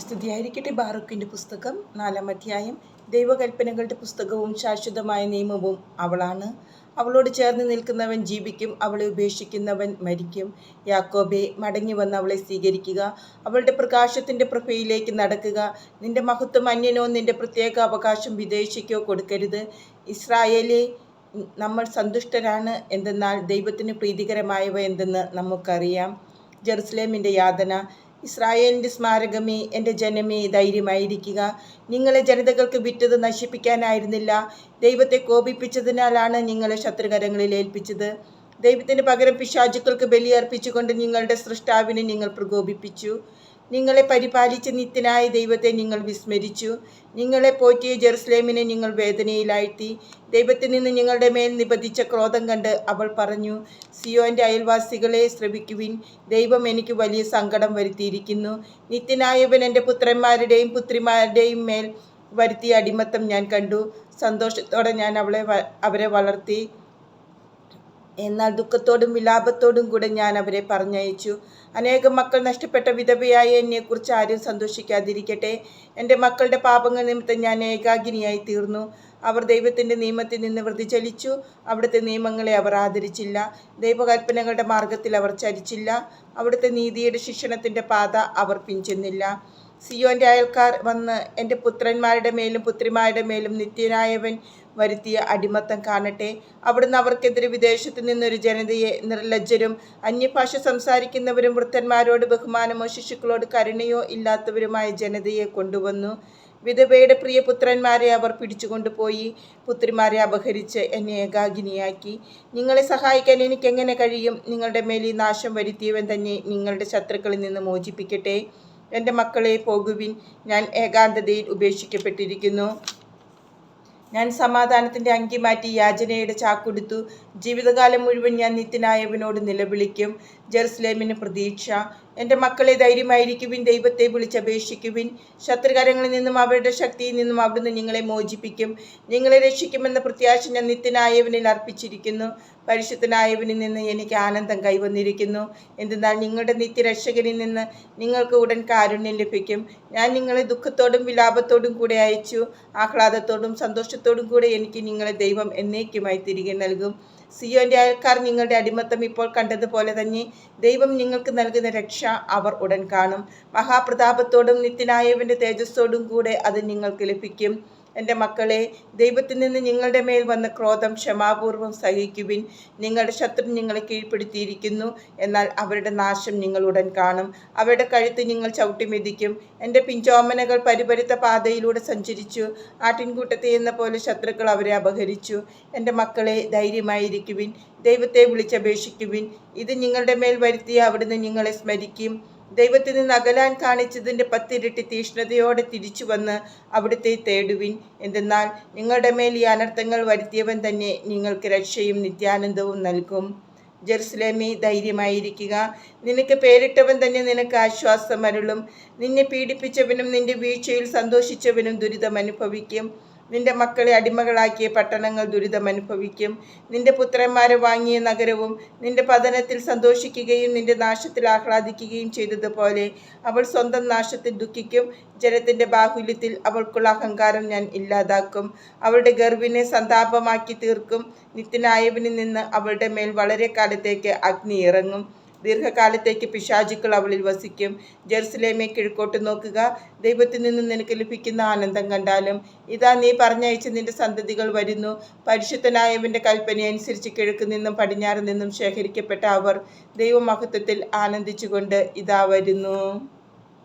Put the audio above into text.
സ്തുതിയായിരിക്കട്ടെ ബാറുക്കിന്റെ പുസ്തകം നാലാം അധ്യായം. ദൈവകൽപ്പനകളുടെ പുസ്തകവും ശാശ്വതമായ നിയമവും അവളാണ്. അവളോട് ചേർന്ന് നിൽക്കുന്നവൻ ജീവിക്കും അവളെ ഉപേക്ഷിക്കുന്നവൻ മരിക്കും. യാക്കോബെ മടങ്ങി വന്ന് അവളെ സ്വീകരിക്കുക. അവളുടെ പ്രകാശത്തിന്റെ പ്രഭയിലേക്ക് നടക്കുക. നിന്റെ മഹത്വം അന്യനോ നിന്റെ പ്രത്യേക അവകാശം വിദേശിക്കോ കൊടുക്കരുത്. ഇസ്രായേലെ നമ്മൾ സന്തുഷ്ടരാണ്. എന്തെന്നാൽ ദൈവത്തിന് പ്രീതികരമായവ എന്തെന്ന് നമുക്കറിയാം. ജെറുസലേമിന്റെ യാതന. ഇസ്രായേലിന്റെ സ്മാരകമേ എന്റെ ജനമേ ധൈര്യമായിരിക്കുക. നിങ്ങളെ ജനതകൾക്ക് വിറ്റത് നശിപ്പിക്കാനായിരുന്നില്ല. ദൈവത്തെ കോപിപ്പിച്ചതിനാലാണ് നിങ്ങളെ ശത്രുകരങ്ങളിൽ ഏൽപ്പിച്ചത്. ദൈവത്തിന് പകരം പിശാചുക്കൾക്ക് ബലിയർപ്പിച്ചുകൊണ്ട് നിങ്ങളുടെ സൃഷ്ടാവിനെ നിങ്ങൾ പ്രകോപിപ്പിച്ചു. നിങ്ങളെ പരിപാലിച്ച നിത്യനായ ദൈവത്തെ നിങ്ങൾ വിസ്മരിച്ചു. നിങ്ങളെ പോറ്റിയ ജെറുസലേമിനെ നിങ്ങൾ വേദനയിലാഴ്ത്തി. ദൈവത്തിൽ നിന്ന് നിങ്ങളുടെ മേൽ നിബന്ധിച്ച ക്രോധം കണ്ട് അവൾ പറഞ്ഞു സിയോന്റെ അയൽവാസികളെ ശ്രവിക്കുവിൻ. ദൈവം എനിക്ക് വലിയ സങ്കടം വരുത്തിയിരിക്കുന്നു. നിത്യനായവൻ എന്റെ പുത്രന്മാരുടെയും പുത്രിമാരുടെയും മേൽ വരുത്തിയ അടിമത്തം ഞാൻ കണ്ടു. സന്തോഷത്തോടെ ഞാൻ അവളെ അവരെ വളർത്തി. എന്നാൽ ദുഃഖത്തോടും വിലാപത്തോടും കൂടെ ഞാൻ അവരെ പറഞ്ഞയച്ചു. അനേകം മക്കൾ നഷ്ടപ്പെട്ട വിധവയായ എന്നെക്കുറിച്ച് ആരും സന്തോഷിക്കാതിരിക്കട്ടെ. എന്റെ മക്കളുടെ പാപങ്ങൾ നിമിത്തം ഞാൻ ഏകാഗിനിയായി തീർന്നു. അവർ ദൈവത്തിന്റെ നിയമത്തിൽ നിന്ന് വ്യതിചലിച്ചു അവിടുത്തെ നിയമങ്ങളെ അവർ ആദരിച്ചില്ല. ദൈവകൽപ്പനകളുടെ മാർഗത്തിൽ അവർ ചരിച്ചില്ല. അവിടുത്തെ നീതിയുടെ ശിക്ഷണത്തിന്റെ പാത അവർ പിഞ്ചെന്നില്ല സിയോന്റെ അയൽക്കാർ വന്ന് എന്റെ പുത്രന്മാരുടെ മേലും പുത്രിമാരുടെ മേലും നിത്യനായവൻ വരുത്തിയ അടിമത്തം കാണട്ടെ. അവിടുന്ന് അവർക്കെതിരെ വിദേശത്തു നിന്നൊരു ജനതയെ നിർലജ്ജരും അന്യഭാഷ സംസാരിക്കുന്നവരും വൃദ്ധന്മാരോട് ബഹുമാനമോ ശിശുക്കളോട് കരുണയോ ഇല്ലാത്തവരുമായ ജനതയെ കൊണ്ടുവന്നു. വിധവയുടെ പ്രിയ പുത്രന്മാരെ അവർ പിടിച്ചുകൊണ്ടുപോയി. പുത്രിമാരെ അപഹരിച്ച് എന്നെ ഏകാഗിനിയാക്കി. നിങ്ങളെ സഹായിക്കാൻ എനിക്ക് എങ്ങനെ കഴിയും? നിങ്ങളുടെ മേൽ ഈ നാശം വരുത്തിയവൻ തന്നെ നിങ്ങളുടെ ശത്രുക്കളിൽ നിന്ന് മോചിപ്പിക്കട്ടെ. എന്റെ മക്കളെ പോകുവിൻ. ഞാൻ ഏകാന്തതയിൽ ഉപേക്ഷിക്കപ്പെട്ടിരിക്കുന്നു. ഞാൻ സമാധാനത്തിന്റെ അങ്കി മാറ്റി യാചനയുടെ ചാക്കൊടുത്തു. ജീവിതകാലം മുഴുവൻ ഞാൻ നിത്യനായവനോട് നിലവിളിക്കും. ജെറുസലേമിന് പ്രതീക്ഷ. എന്റെ മക്കളെ ധൈര്യമായിരിക്കുവിൻ ദൈവത്തെ വിളിച്ചപേക്ഷിക്കുവിൻ. ശത്രുകരങ്ങളിൽ നിന്നും അവരുടെ ശക്തിയിൽ നിന്നും അവിടുന്ന് നിങ്ങളെ മോചിപ്പിക്കും. നിങ്ങളെ രക്ഷിക്കുമെന്ന പ്രത്യാശ ഞാൻ നിത്യനായവനിൽ അർപ്പിച്ചിരിക്കുന്നു. പരിശുദ്ധനായവനിൽ നിന്ന് എനിക്ക് ആനന്ദം കൈവന്നിരിക്കുന്നു. എന്തെന്നാൽ നിങ്ങളുടെ നിത്യരക്ഷകനിൽ നിന്ന് നിങ്ങൾക്ക് ഉടൻ കാരുണ്യം ലഭിക്കും. ഞാൻ നിങ്ങളെ ദുഃഖത്തോടും വിലാപത്തോടും കൂടെ അയച്ചു. ആഹ്ലാദത്തോടും സന്തോഷത്തോടും കൂടെ എനിക്ക് നിങ്ങളെ ദൈവം എന്നേക്കുമായി തിരികെ നൽകും. സിയോന്റെ അയൽക്കാർ നിങ്ങളുടെ അടിമത്തം ഇപ്പോൾ കണ്ടതുപോലെ തന്നെ ദൈവം നിങ്ങൾക്ക് നൽകുന്ന രക്ഷ അവർ ഉടൻ കാണും. മഹാപ്രതാപത്തോടും നിത്യനായവന്റെ തേജസ്സോടും കൂടെ അത് നിങ്ങൾക്ക് ലഭിക്കും. എന്റെ മക്കളെ ദൈവത്തിൽ നിന്ന് നിങ്ങളുടെ മേൽ വന്ന ക്രോധം ക്ഷമാപൂർവം സഹിക്കുവിൻ. നിങ്ങളുടെ ശത്രു നിങ്ങളെ കീഴ്പ്പെടുത്തിയിരിക്കുന്നു. എന്നാൽ അവരുടെ നാശം നിങ്ങൾ ഉടൻ കാണും. അവരുടെ കഴുത്ത് നിങ്ങൾ ചവിട്ടിമെതിക്കും എന്റെ പിഞ്ചോമനകൾ പരിപരുത്ത പാതയിലൂടെ സഞ്ചരിച്ചു. ആട്ടിൻകൂട്ടത്തെ എന്ന പോലെ ശത്രുക്കൾ അവരെ അപഹരിച്ചു. എന്റെ മക്കളെ ധൈര്യമായിരിക്കുവിൻ. ദൈവത്തെ വിളിച്ചപേക്ഷിക്കുവിൻ. ഇത് നിങ്ങളുടെ മേൽ വരുത്തിയ അവിടുന്ന് നിങ്ങളെ സ്മരിക്കും. ദൈവത്തിൽ നിന്ന് അകലാൻ കാണിച്ചതിന്റെ പത്തിരട്ടി തീഷ്ണതയോടെ തിരിച്ചു വന്ന് അവിടുത്തെ തേടുവിൻ. എന്തെന്നാൽ നിങ്ങളുടെ മേൽ ഈ അനർത്ഥങ്ങൾ വരുത്തിയവൻ തന്നെ നിങ്ങൾക്ക് രക്ഷയും നിത്യാനന്ദവും നൽകും. ജെറുസലേമി ധൈര്യമായിരിക്കുക. നിനക്ക് പേരിട്ടവൻ തന്നെ നിനക്ക് ആശ്വാസം അരുളും നിന്നെ പീഡിപ്പിച്ചവനും നിന്റെ വീഴ്ചയിൽ സന്തോഷിച്ചവനും ദുരിതം അനുഭവിക്കും നിന്റെ മക്കളെ അടിമകളാക്കിയ പട്ടണങ്ങൾ ദുരിതം അനുഭവിക്കും. നിന്റെ പുത്രന്മാരെ വാങ്ങിയ നഗരവും നിന്റെ പതനത്തിൽ സന്തോഷിക്കുകയും നിന്റെ നാശത്തിൽ ആഹ്ലാദിക്കുകയും ചെയ്തതുപോലെ അവൾ സ്വന്തം നാശത്തിൽ ദുഃഖിക്കും. ജനത്തിന്റെ ബാഹുല്യത്തിൽ അവൾക്കുള്ള അഹങ്കാരം ഞാൻ ഇല്ലാതാക്കും. അവളുടെ ഗർവിനെ സന്താപമാക്കി തീർക്കും. നിത്യനായവനിൽ നിന്ന് അവളുടെ മേൽ വളരെ കാലത്തേക്ക് അഗ്നി ഇറങ്ങും. ദീർഘകാലത്തേക്ക് പിശാചുക്കൾ അവളിൽ വസിക്കും. ജെറുസലേമെ കിഴക്കോട്ട് നോക്കുക. ദൈവത്തിൽ നിന്ന് നിനക്ക് ലഭിക്കുന്ന ആനന്ദം കണ്ടാലും ഇതാ നീ പറഞ്ഞയച്ച നിന്റെ സന്തതികൾ വരുന്നു. പരിശുദ്ധനായവന്റെ കൽപ്പനയനുസരിച്ച് കിഴക്ക് നിന്നും പടിഞ്ഞാറ് നിന്നും ശേഖരിക്കപ്പെട്ട അവർ ദൈവമഹത്വത്തിൽ ആനന്ദിച്ചുകൊണ്ട് ഇതാ വരുന്നു.